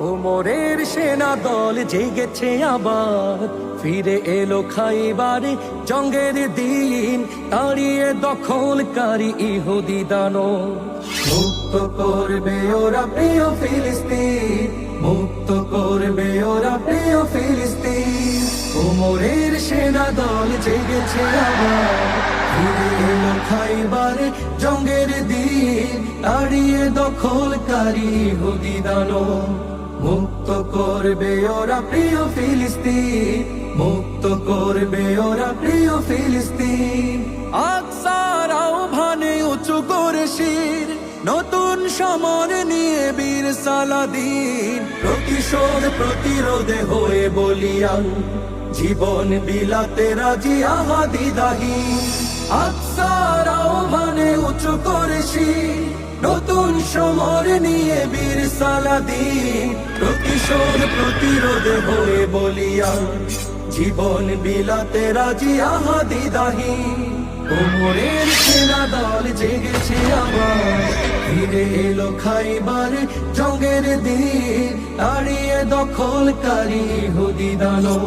ওমরের সেনা দল জেগেছে আবার। ফিরে এলো খাইবারে জঙ্গের দিন, তাড়িয়ে দখলকারী ইহুদি দানো মুক্ত করবে ওরা প্রিয় ফিলিস্তিন, মুক্ত করবে ওরা প্রিয় ফিলিস্তিন। ওমরের সেনা দল জেগেছে আবার। ফিরে এলো খাইবারে জঙ্গের দিন, তাড়িয়ে দখলকারী ইহুদি দানো মুক্ত করবে ওরা প্রিয় ফিলিস্তিন। মুক্ত করবে ওরা প্রিয় ফিলিস্তিন। আকসার আহ্বানে উঁচু করে শির, নতুন সমর নিয়ে বীর সালাদিন। প্রতিশোধ প্রতিরোধে হয়ে বলিয়ান, জীবন বিলাতে রাজি আহাদি দাহি আকসার আহ্বানে উঁচু করে শির সমর নিয়ে বীর সালাদিন প্রতিশোধ প্রতিরোধে হয়ে বলিয়া, জীবন বিলাতে রাজি আহাদি দাহি। কোমরের সেনা দল জেগেছে আবার ফিরে এলো খাইবার জঙ্গের দিন। তাড়িয়ে দখলকারী হুদি দানো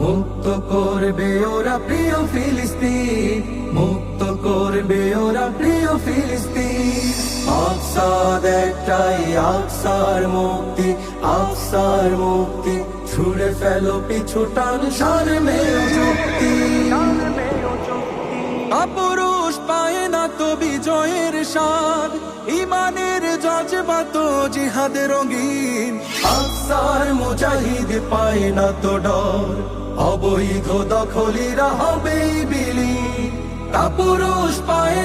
মুক্ত করবে ওরা প্রিয় ফিলিস্তিন। মুক্ত করবে ওরা প্রিয় ফিলিস্তিন। আকসাদ একটাই আকসার মুক্তি আকসার মুক্তি। ছুড়ে ফেলো অপুরুষ পায় না তো বিজয়ের স্বাদ, ইমানের জজবাত জিহাদ রঙিন। আকসার মুজাহিদ পায় না তো ডর, অবৈধ দখলিরা হবেই বিলীন। কাপুরুষ পায়